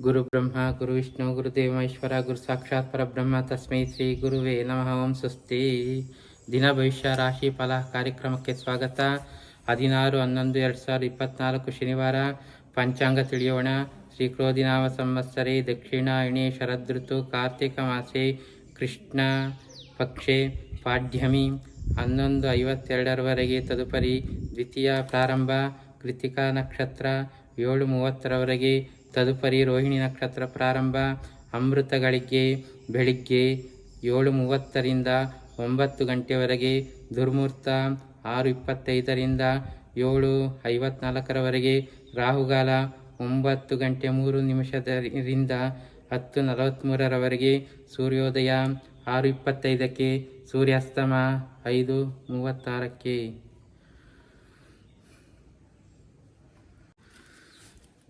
ಗುರು ಬ್ರಹ್ಮ ಗುರು ವಿಷ್ಣು ಗುರುದೇವ ಮಹೇಶ್ವರ ಗುರು ಸಾಕ್ಷಾತ್ ಪರಬ್ರಹ್ಮ ತಸ್ಮೈ ಶ್ರೀ ಗುರುವೇ ನಮಃ ಓಂ ಸ್ವಸ್ತಿ ದಿನ ಭವಿಷ್ಯ ರಾಶಿ ಫಲ ಕಾರ್ಯಕ್ರಮಕ್ಕೆ ಸ್ವಾಗತ। ಹದಿನಾರು, ಹನ್ನೊಂದು, ಎರಡು ಸಾವಿರದ ಇಪ್ಪತ್ನಾಲ್ಕು ಶನಿವಾರ ಪಂಚಾಂಗ ತಿಳಿಯೋಣ. ಶ್ರೀ ಕ್ರೋಧಿನಾಮ ಸಂವತ್ಸರೆ, ದಕ್ಷಿಣಾಯಣಿ, ಶರದೃತು, ಕಾರ್ತಿಕ ಮಾಸೆ, ಕೃಷ್ಣ ಪಕ್ಷೆ, ಪಾಡ್ಯಮಿ ಹನ್ನೊಂದು ಐವತ್ತೆರಡರವರೆಗೆ ತದುಪರಿ ದ್ವಿತೀಯ ಪ್ರಾರಂಭ, ಕೃತಿಕಾ ನಕ್ಷತ್ರ ಏಳು ಮೂವತ್ತರವರೆಗೆ ತದುಪರಿ ರೋಹಿಣಿ ನಕ್ಷತ್ರ ಪ್ರಾರಂಭ, ಅಮೃತ ಗಳಿಗೆ ಬೆಳಿಗ್ಗೆ ಏಳು ಮೂವತ್ತರಿಂದ ಒಂಬತ್ತು ಗಂಟೆವರೆಗೆ ದುರ್ಮೂರ್ತ ಆರು ಇಪ್ಪತ್ತೈದರಿಂದ ಏಳು ಐವತ್ನಾಲ್ಕರವರೆಗೆ ರಾಹುಗಾಲ ಒಂಬತ್ತು ಗಂಟೆ ಮೂರು ನಿಮಿಷದರಿಂದ ಹತ್ತು ನಲವತ್ತ್ಮೂರರವರೆಗೆ ಸೂರ್ಯೋದಯ ಆರು ಇಪ್ಪತ್ತೈದಕ್ಕೆ ಸೂರ್ಯಾಸ್ತಮ ಐದು ಮೂವತ್ತಾರಕ್ಕೆ.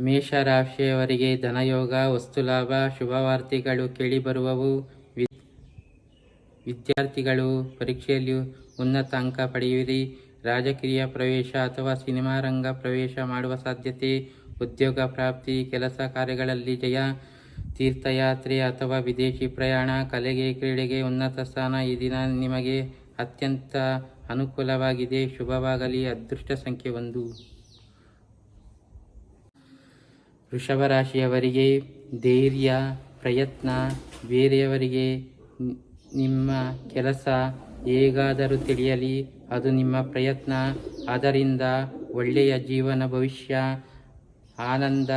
ಮೇಷರಾಶಿಯವರಿಗೆ ಧನಯೋಗ, ವಸ್ತುಲಾಭ, ಶುಭವಾರ್ತೆಗಳು ಕೇಳಿಬರುವವು. ವಿದ್ಯಾರ್ಥಿಗಳು ಪರೀಕ್ಷೆಯಲ್ಲಿ ಉನ್ನತ ಅಂಕ ಪಡೆಯುವಿರಿ. ರಾಜಕೀಯ ಪ್ರವೇಶ ಅಥವಾ ಸಿನಿಮಾ ರಂಗ ಪ್ರವೇಶ ಮಾಡುವ ಸಾಧ್ಯತೆ, ಉದ್ಯೋಗ ಪ್ರಾಪ್ತಿ, ಕೆಲಸ ಕಾರ್ಯಗಳಲ್ಲಿ ಜಯ, ತೀರ್ಥಯಾತ್ರೆ ಅಥವಾ ವಿದೇಶಿ ಪ್ರಯಾಣ, ಕಲೆಗೆ, ಕ್ರೀಡೆಗೆ ಉನ್ನತ ಸ್ಥಾನ ಈ ದಿನ ನಿಮಗೆ ಅತ್ಯಂತ ಅನುಕೂಲವಾಗಿದೆ. ಶುಭವಾಗಲಿ. ಅದೃಷ್ಟ ಸಂಖ್ಯೆ ಒಂದು. ವೃಷಭ ರಾಶಿಯವರಿಗೆ ಧೈರ್ಯ, ಪ್ರಯತ್ನ, ಬೇರೆಯವರಿಗೆ ನಿಮ್ಮ ಕೆಲಸ ಹೇಗಾದರೂ ತಿಳಿಯಲಿ, ಅದು ನಿಮ್ಮ ಪ್ರಯತ್ನ. ಅದರಿಂದ ಒಳ್ಳೆಯ ಜೀವನ, ಭವಿಷ್ಯ, ಆನಂದ,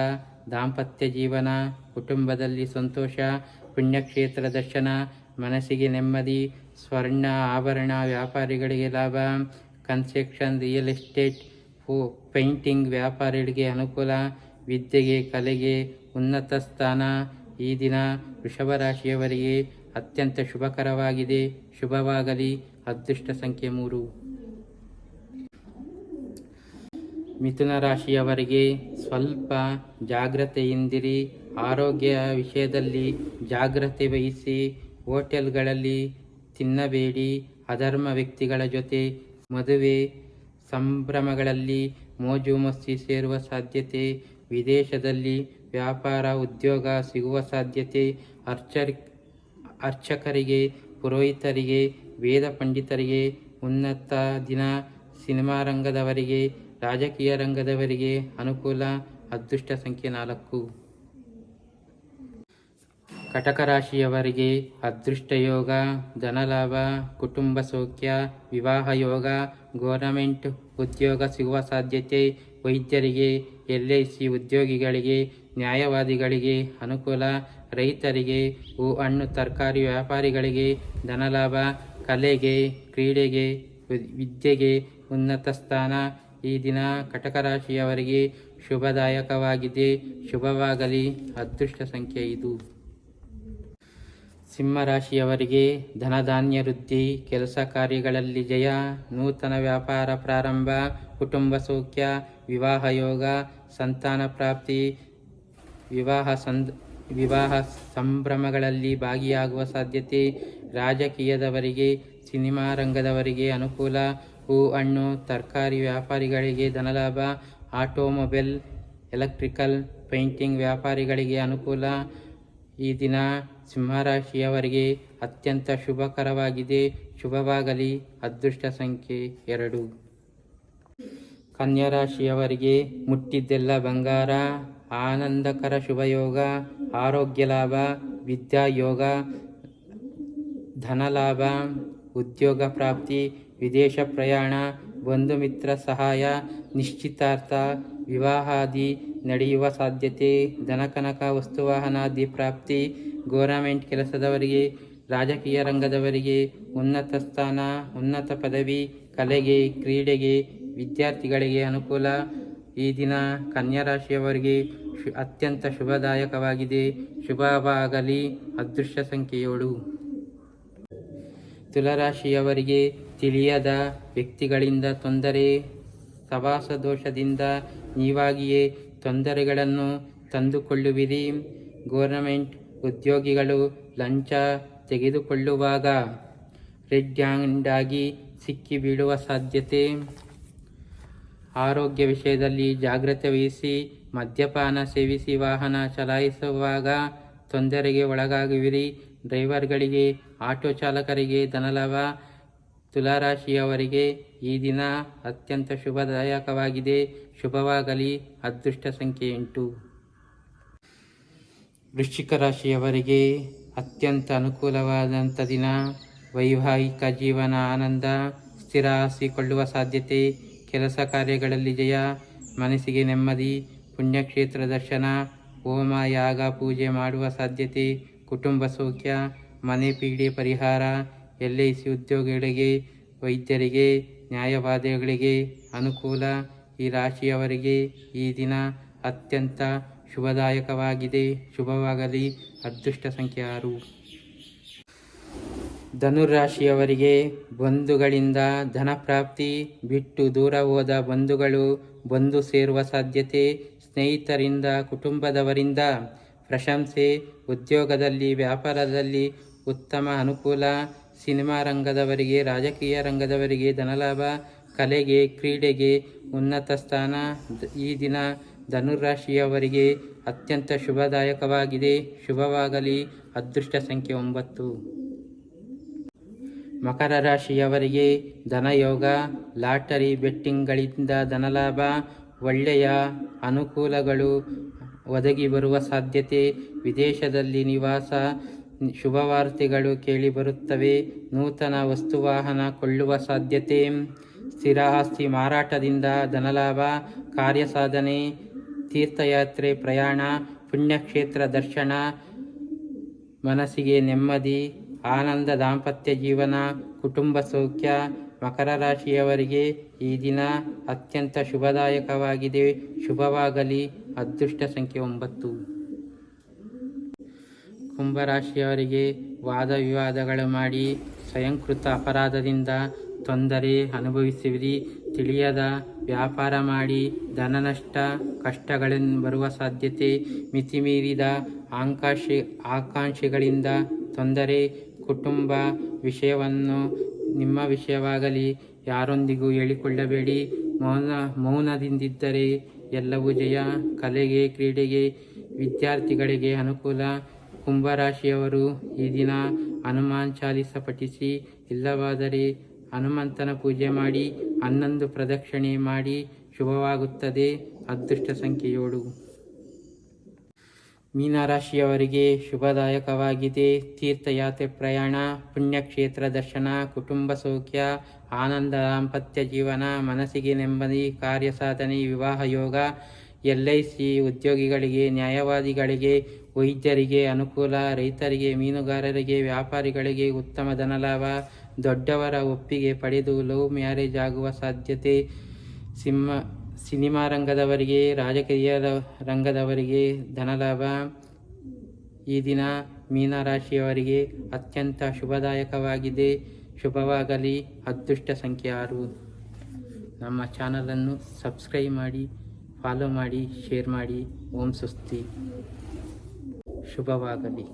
ದಾಂಪತ್ಯ ಜೀವನ, ಕುಟುಂಬದಲ್ಲಿ ಸಂತೋಷ, ಪುಣ್ಯಕ್ಷೇತ್ರ ದರ್ಶನ, ಮನಸ್ಸಿಗೆ ನೆಮ್ಮದಿ, ಸ್ವರ್ಣ, ಆಭರಣ, ವ್ಯಾಪಾರಿಗಳಿಗೆ ಲಾಭ, ಕನ್ಸ್ಟ್ರಕ್ಷನ್, ರಿಯಲ್ ಎಸ್ಟೇಟ್ ಪೇಂಟಿಂಗ್ ವ್ಯಾಪಾರಿಗಳಿಗೆ ಅನುಕೂಲ ವಿದ್ಯೆಗೆ, ಕಲೆಗೆ ಉನ್ನತ ಸ್ಥಾನ ಈ ದಿನ ವೃಷಭ ರಾಶಿಯವರಿಗೆ ಅತ್ಯಂತ ಶುಭಕರವಾಗಿದೆ. ಶುಭವಾಗಲಿ. ಅದೃಷ್ಟ ಸಂಖ್ಯೆ ಮೂರು. ಮಿಥುನ ರಾಶಿಯವರಿಗೆ ಸ್ವಲ್ಪ ಜಾಗ್ರತೆಯಿಂದಿರಿ. ಆರೋಗ್ಯ ವಿಷಯದಲ್ಲಿ ಜಾಗ್ರತೆ ವಹಿಸಿ. ಹೋಟೆಲ್ಗಳಲ್ಲಿ ತಿನ್ನಬೇಡಿ. ಅಧರ್ಮ ವ್ಯಕ್ತಿಗಳ ಜೊತೆ ಮದುವೆ ಸಂಭ್ರಮಗಳಲ್ಲಿ ಮೋಜು ಮಸ್ತಿ ಸೇರುವ ಸಾಧ್ಯತೆ. ವಿದೇಶದಲ್ಲಿ ವ್ಯಾಪಾರ ಉದ್ಯೋಗ ಸಿಗುವ ಸಾಧ್ಯತೆ, ಅರ್ಚರ್ ಅರ್ಚಕರಿಗೆ, ಪುರೋಹಿತರಿಗೆ, ವೇದ ಪಂಡಿತರಿಗೆ, ಉನ್ನತ ದಿನ ಸಿನಿಮಾ ರಂಗದವರಿಗೆ, ರಾಜಕೀಯ ರಂಗದವರಿಗೆ ಅನುಕೂಲ. ಅದೃಷ್ಟ ಸಂಖ್ಯೆ ನಾಲ್ಕು. ಕಟಕ ರಾಶಿಯವರಿಗೆ ಅದೃಷ್ಟ ಯೋಗ, ಧನಲಾಭ, ಕುಟುಂಬ ಸೌಖ್ಯ, ವಿವಾಹ ಯೋಗ ಗೌರ್ಮೆಂಟ್ ಉದ್ಯೋಗ ಸಿಗುವ ಸಾಧ್ಯತೆ ವೈದ್ಯರಿಗೆ, ಎಲ್ ಐ ಸಿ ಉದ್ಯೋಗಿಗಳಿಗೆ, ನ್ಯಾಯವಾದಿಗಳಿಗೆ, ಅನುಕೂಲ ರೈತರಿಗೆ, ಹೂ ಹಣ್ಣು ತರಕಾರಿ ವ್ಯಾಪಾರಿಗಳಿಗೆ, ಧನಲಾಭ, ಕಲೆಗೆ, ಕ್ರೀಡೆಗೆ ವಿದ್ಯೆಗೆ ಉನ್ನತ ಸ್ಥಾನ. ಈ ದಿನ ಕಟಕ ರಾಶಿಯವರಿಗೆ ಶುಭದಾಯಕವಾಗಿದೆ. ಶುಭವಾಗಲಿ. ಅದೃಷ್ಟ ಸಂಖ್ಯೆ ಇದು ಸಿಂಹರಾಶಿಯವರಿಗೆ ಧನಧಾನ್ಯ ವೃದ್ಧಿ, ಕೆಲಸ ಕಾರ್ಯಗಳಲ್ಲಿ ಜಯ, ನೂತನ ವ್ಯಾಪಾರ ಪ್ರಾರಂಭ, ಕುಟುಂಬ ಸೌಖ್ಯ, ವಿವಾಹ ಯೋಗ, ಸಂತಾನ ಪ್ರಾಪ್ತಿ, ವಿವಾಹ ಸಂದ್, ವಿವಾಹ ಸಂಭ್ರಮಗಳಲ್ಲಿ ಭಾಗಿಯಾಗುವ ಸಾಧ್ಯತೆ ರಾಜಕೀಯದವರಿಗೆ, ಸಿನಿಮಾ ರಂಗದವರಿಗೆ ಅನುಕೂಲ. ಹೂ, ಹಣ್ಣು, ತರಕಾರಿ ವ್ಯಾಪಾರಿಗಳಿಗೆ ಧನಲಾಭ. ಆಟೋಮೊಬೈಲ್, ಎಲೆಕ್ಟ್ರಿಕಲ್, ಪೇಂಟಿಂಗ್ ವ್ಯಾಪಾರಿಗಳಿಗೆ ಅನುಕೂಲ. ಈ ದಿನ ಸಿಂಹರಾಶಿಯವರಿಗೆ ಅತ್ಯಂತ ಶುಭಕರವಾಗಿದೆ. ಶುಭವಾಗಲಿ. ಅದೃಷ್ಟ ಸಂಖ್ಯೆ ಎರಡು. ಕನ್ಯಾ ರಾಶಿಯವರಿಗೆ ಮುಟ್ಟಿದ್ದೆಲ್ಲ ಬಂಗಾರ, ಆನಂದಕರ ಶುಭಯೋಗ, ಆರೋಗ್ಯ ಲಾಭ ವಿದ್ಯಾ ಯೋಗ ಧನಲಾಭ, ಉದ್ಯೋಗ ಪ್ರಾಪ್ತಿ, ವಿದೇಶ ಪ್ರಯಾಣ, ಬಂಧು ಮಿತ್ರ ಸಹಾಯ, ನಿಶ್ಚಿತಾರ್ಥ, ವಿವಾಹಾದಿ ನಡೆಯುವ ಸಾಧ್ಯತೆ. ಧನಕನಕ ವಸ್ತುವಾಹನಾದಿ ಪ್ರಾಪ್ತಿ ಗೋರ್ನಮೆಂಟ್ ಕೆಲಸದವರಿಗೆ, ರಾಜಕೀಯ ರಂಗದವರಿಗೆ, ಉನ್ನತ ಸ್ಥಾನ, ಉನ್ನತ ಪದವಿ, ಕಲೆಗೆ, ಕ್ರೀಡೆಗೆ, ವಿದ್ಯಾರ್ಥಿಗಳಿಗೆ ಅನುಕೂಲ. ಈ ದಿನ ಕನ್ಯಾ ರಾಶಿಯವರಿಗೆ ಶು, ಅತ್ಯಂತ ಶುಭದಾಯಕವಾಗಿದೆ. ಶುಭವಾಗಲಿ ಅದೃಶ್ಯ ಸಂಖ್ಯೆಯೋಳು. ತುಲರಾಶಿಯವರಿಗೆ ತಿಳಿಯದ ವ್ಯಕ್ತಿಗಳಿಂದ ತೊಂದರೆ ಸವಾಸ ದೋಷದಿಂದ ನೀವಾಗಿಯೇ ತೊಂದರೆಗಳನ್ನು ತಂದುಕೊಳ್ಳುವಿರಿ. ಗೋರ್ನಮೆಂಟ್ ಉದ್ಯೋಗಿಗಳು ಲಂಚ ತೆಗೆದುಕೊಳ್ಳುವಾಗ ರೆಡ್ ಹ್ಯಾಂಡ್ ಆಗಿ ಸಿಕ್ಕಿ ಬೀಳುವ ಸಾಧ್ಯತೆ. ಆರೋಗ್ಯ ವಿಷಯದಲ್ಲಿ ಜಾಗ್ರತೆ ವಹಿಸಿ ಮದ್ಯಪಾನ ಸೇವಿಸಿ ವಾಹನ ಚಲಾಯಿಸುವಾಗ ತೊಂದರೆಗೆ ಒಳಗಾಗುವಿರಿ. ಡ್ರೈವರ್ಗಳಿಗೆ, ಆಟೋ ಚಾಲಕರಿಗೆ ಧನಲಾಭ. ತುಲಾರಾಶಿಯವರಿಗೆ ಈ ದಿನ ಅತ್ಯಂತ ಶುಭದಾಯಕವಾಗಿದೆ. ಶುಭವಾಗಲಿ. ಅದೃಷ್ಟ ಸಂಖ್ಯೆ ಎಂಟು. ವೃಶ್ಚಿಕ ರಾಶಿಯವರಿಗೆ ಅತ್ಯಂತ ಅನುಕೂಲವಾದಂಥ ದಿನ. ವೈವಾಹಿಕ ಜೀವನ ಆನಂದ ಸ್ಥಿರ ಹಾಸಿಕೊಳ್ಳುವ ಸಾಧ್ಯತೆ. ಕೆಲಸ ಕಾರ್ಯಗಳಲ್ಲಿ ಜಯ. ಮನಸ್ಸಿಗೆ ನೆಮ್ಮದಿ. ಪುಣ್ಯಕ್ಷೇತ್ರ ದರ್ಶನ. ಹೋಮ, ಯಾಗ, ಪೂಜೆ ಮಾಡುವ ಸಾಧ್ಯತೆ. ಕುಟುಂಬ ಸೌಖ್ಯ. ಮನೆ ಪೀಡೆ ಪರಿಹಾರ. ಎಲ್ ಐ ಸಿ ಉದ್ಯೋಗಿಗಳಿಗೆ, ವೈದ್ಯರಿಗೆ, ನ್ಯಾಯವಾದಿಗಳಿಗೆ ಅನುಕೂಲ ಈ ರಾಶಿಯವರಿಗೆ ಈ ದಿನ ಅತ್ಯಂತ ಶುಭದಾಯಕವಾಗಿದೆ. ಶುಭವಾಗಲಿ. ಅದೃಷ್ಟ ಸಂಖ್ಯೆ ಆರು. ಧನುರಾಶಿಯವರಿಗೆ ಬಂಧುಗಳಿಂದ ಧನಪ್ರಾಪ್ತಿ ಬಿಟ್ಟು ದೂರ ಹೋದ ಬಂಧುಗಳು ಬಂಧು ಸೇರುವ ಸಾಧ್ಯತೆ, ಸ್ನೇಹಿತರಿಂದ, ಕುಟುಂಬದವರಿಂದ ಪ್ರಶಂಸೆ, ಉದ್ಯೋಗದಲ್ಲಿ, ವ್ಯಾಪಾರದಲ್ಲಿ ಉತ್ತಮ ಅನುಕೂಲ ಸಿನಿಮಾ ರಂಗದವರಿಗೆ, ರಾಜಕೀಯ ರಂಗದವರಿಗೆ ಧನಲಾಭ, ಕಲೆಗೆ, ಕ್ರೀಡೆಗೆ ಉನ್ನತ ಸ್ಥಾನ. ಈ ದಿನ ಧನುರಾಶಿಯವರಿಗೆ ಅತ್ಯಂತ ಶುಭದಾಯಕವಾಗಿದೆ. ಶುಭವಾಗಲಿ. ಅದೃಷ್ಟ ಸಂಖ್ಯೆ ಒಂಬತ್ತು. ಮಕರ ರಾಶಿಯವರಿಗೆ ಧನಯೋಗ, ಲಾಟರಿ ಬೆಟ್ಟಿಂಗ್ಗಳಿಂದ ಧನಲಾಭ, ಒಳ್ಳೆಯ ಅನುಕೂಲಗಳು ಒದಗಿ ಬರುವ ಸಾಧ್ಯತೆ. ವಿದೇಶದಲ್ಲಿ ನಿವಾಸ ಶುಭವಾರ್ತೆಗಳು ಕೇಳಿಬರುತ್ತವೆ ನೂತನ ವಸ್ತುವಾಹನ ಕೊಳ್ಳುವ ಸಾಧ್ಯತೆ. ಸ್ಥಿರ ಆಸ್ತಿ ಮಾರಾಟದಿಂದ ಧನಲಾಭ. ಕಾರ್ಯಸಾಧನೆ, ತೀರ್ಥಯಾತ್ರೆ, ಪ್ರಯಾಣ, ಪುಣ್ಯಕ್ಷೇತ್ರ ದರ್ಶನ. ಮನಸ್ಸಿಗೆ ನೆಮ್ಮದಿ, ಆನಂದ, ದಾಂಪತ್ಯ ಜೀವನ, ಕುಟುಂಬ ಸೌಖ್ಯ. ಮಕರ ರಾಶಿಯವರಿಗೆ ಈ ದಿನ ಅತ್ಯಂತ ಶುಭದಾಯಕವಾಗಿದೆ. ಶುಭವಾಗಲಿ. ಅದೃಷ್ಟ ಸಂಖ್ಯೆ ಒಂಬತ್ತು. ಕುಂಭರಾಶಿಯವರಿಗೆ ವಾದ ವಿವಾದಗಳು ಮಾಡಿ ಸ್ವಯಂಕೃತ ಅಪರಾಧದಿಂದ ತೊಂದರೆ ಅನುಭವಿಸುವಿರಿ. ತಿಳಿಯದ ವ್ಯಾಪಾರ ಮಾಡಿ ಧನನಷ್ಟ ಕಷ್ಟಗಳನ್ನು ಬರುವ ಸಾಧ್ಯತೆ ಮಿತಿಮೀರಿದ ಆಕಾಂಕ್ಷೆ ಆಕಾಂಕ್ಷೆಗಳಿಂದ ತೊಂದರೆ ಕುಟುಂಬ ವಿಷಯವನ್ನು ನಿಮ್ಮ ವಿಷಯವಾಗಲಿ ಯಾರೊಂದಿಗೂ ಹೇಳಿಕೊಳ್ಳಬೇಡಿ. ಮೌನ ಮೌನದಿಂದಿದ್ದರೆ ಎಲ್ಲವೂ ಜಯ. ಕಲೆಗೆ, ಕ್ರೀಡೆಗೆ ವಿದ್ಯಾರ್ಥಿಗಳಿಗೆ ಅನುಕೂಲ. ಕುಂಭರಾಶಿಯವರು ಈ ದಿನ ಹನುಮಾನ್ ಚಾಲಿಸ ಪಠಿಸಿ, ಇಲ್ಲವಾದರೆ ಹನುಮಂತನ ಪೂಜೆ ಮಾಡಿ, ಹನ್ನೊಂದು ಪ್ರದಕ್ಷಿಣೆ ಮಾಡಿ ಶುಭವಾಗುತ್ತದೆ. ಅದೃಷ್ಟ ಸಂಖ್ಯೆ ಏಳು ಮೀನರಾಶಿಯವರಿಗೆ ಶುಭದಾಯಕವಾಗಿದೆ. ತೀರ್ಥಯಾತ್ರೆ ಪ್ರಯಾಣ, ಪುಣ್ಯಕ್ಷೇತ್ರ ದರ್ಶನ, ಕುಟುಂಬ ಸೌಖ್ಯ, ಆನಂದ ದಾಂಪತ್ಯ ಜೀವನ, ಮನಸ್ಸಿಗೆ ನೆಮ್ಮದಿ ಕಾರ್ಯ ಸಾಧನೆ ವಿವಾಹ ಯೋಗ ಎಲ್ ಐ ಸಿ ಉದ್ಯೋಗಿಗಳಿಗೆ, ನ್ಯಾಯವಾದಿಗಳಿಗೆ, ವೈದ್ಯರಿಗೆ, ಅನುಕೂಲ ರೈತರಿಗೆ, ಮೀನುಗಾರರಿಗೆ, ವ್ಯಾಪಾರಿಗಳಿಗೆ ಉತ್ತಮ ಧನಲಾಭ, ದೊಡ್ಡವರ ಒಪ್ಪಿಗೆ ಪಡೆದು ಲವ್ ಮ್ಯಾರೇಜ್ ಆಗುವ ಸಾಧ್ಯತೆ, ಸಿಂಹ, ಸಿನಿಮಾ ರಂಗದವರಿಗೆ, ರಾಜಕೀಯ ರಂಗದವರಿಗೆ ಧನಲಾಭ. ಈ ದಿನ ಮೀನರಾಶಿಯವರಿಗೆ ಅತ್ಯಂತ ಶುಭದಾಯಕವಾಗಿದೆ. ಶುಭವಾಗಲಿ. ಅದೃಷ್ಟ ಸಂಖ್ಯೆ ಆರು. ನಮ್ಮ ಚಾನಲನ್ನು ಸಬ್ಸ್ಕ್ರೈಬ್ ಮಾಡಿ. ಫಾಲೋ ಮಾಡಿ ಶೇರ್ ಮಾಡಿ ಓಂ ಸುಸ್ತಿ ಶುಭವಾಗಲಿ.